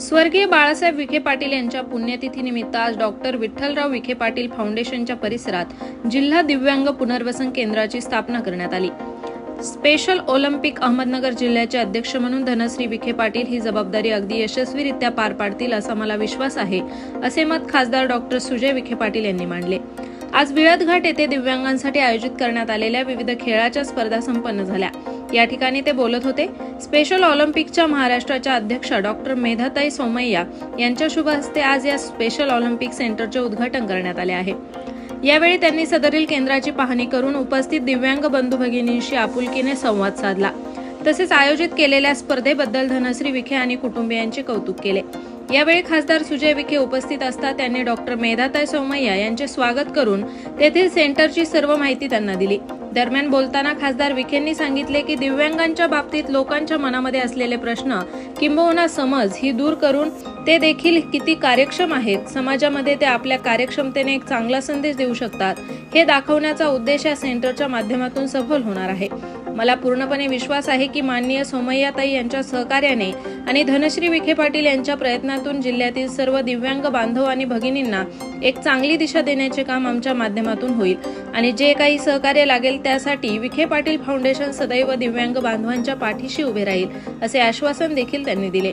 स्वर्गीय बाळासाहेब विखे पाटील यांच्या पुण्यतिथीनिमित्त आज डॉक्टर विठ्ठलराव विखे पाटील फाउंडेशनच्या परिसरात जिल्हा दिव्यांग पुनर्वसन केंद्राची स्थापना करण्यात आली. स्पेशल ऑलिम्पिक अहमदनगर जिल्ह्याचे अध्यक्ष म्हणून धनश्री विखे पाटील ही जबाबदारी अगदी यशस्वीरित्या पार पाडतील असा मला विश्वास आहे असे मत खासदार डॉक्टर सुजय विखे पाटील यांनी मांडले. आज विळदघाट घाट येथे दिव्यांगांसाठी आयोजित करण्यात आलेल्या विविध खेळाच्या स्पर्धा संपन्न झाल्या. या ठिकाणी ते बोलत होते. स्पेशल ऑलिम्पिकच्या महाराष्ट्राच्या अध्यक्षा डॉक्टर मेधाताई सोमय्या यांच्या शुभ हस्ते आज या स्पेशल ऑलिम्पिक सेंटरचे उद्घाटन करण्यात आले आहे. यावेळी त्यांनी सदरील केंद्राची पाहणी करून उपस्थित दिव्यांग बंधू भगिनींशी आपुलकीने संवाद साधला. तसेच आयोजित केलेल्या स्पर्धेबद्दल धनश्री विखे आणि कुटुंबियांचे कौतुक केले. यावेळी खासदार सुजय विखे उपस्थित असता त्यांनी डॉक्टर मेधाताई सोमय्या यांचे स्वागत करून तेथील सेंटरची सर्व माहिती त्यांना दिली. दरम्यान बोलताना खासदार विखेंनी सांगितले की दिव्यांगांच्या बाबतीत लोकांच्या मनामध्ये असलेले प्रश्न किंबहुना समज ही दूर करून ते देखील किती कार्यक्षम आहेत. समाजामध्ये ते आपल्या कार्यक्षमतेने एक चांगला संदेश देऊ शकतात. हे दाखवण्याचा उद्देश या सेंटरच्या माध्यमातून सफल होणार आहे. मला पूर्णपणे विश्वास आहे की माननीय सोमय्याताई यांच्या सहकार्याने आणि धनश्री विखे पाटील यांच्या प्रयत्नातून जिल्ह्यातील सर्व दिव्यांग बांधव आणि भगिनींना एक चांगली दिशा देण्याचे काम आमच्या माध्यमातून होईल. आणि जे काही सहकार्य लागेल त्यासाठी विखे पाटील फाउंडेशन सदैव दिव्यांग बांधवांच्या पाठीशी उभे राहील असे आश्वासन देखील त्यांनी दिले